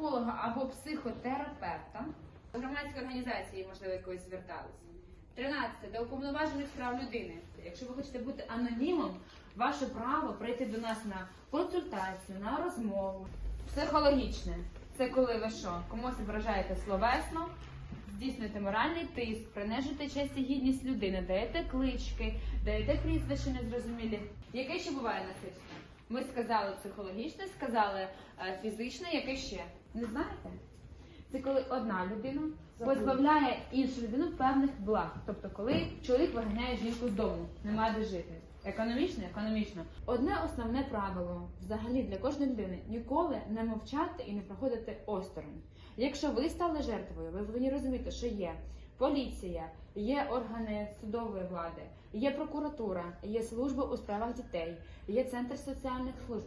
психолога або психотерапевта. До громадської організації, можливо, якоїсь зверталися. 13. До уповноважених з прав людини. Якщо ви хочете бути анонімом, ваше право прийти до нас на консультацію, на розмову. Психологічне це коли ви що, комусь ображаєте словесно, здійснюєте моральний тиск, принижуєте честь і гідність людини, даєте клички, даєте прізвища незрозумілі. Яке ще буває насильство? Ми сказали психологічне, сказали е, фізичне, яке ще? Не знаєте? Це коли одна людина позбавляє іншу людину певних благ. Тобто, коли чоловік виганяє жінку з дому, немає де жити. Економічно, економічно. Одне основне правило взагалі для кожної людини ніколи не мовчати і не проходити осторонь. Якщо ви стали жертвою, ви повинні розуміти, що є поліція, є органи судової влади, є прокуратура, є служба у справах дітей, є центр соціальних служб.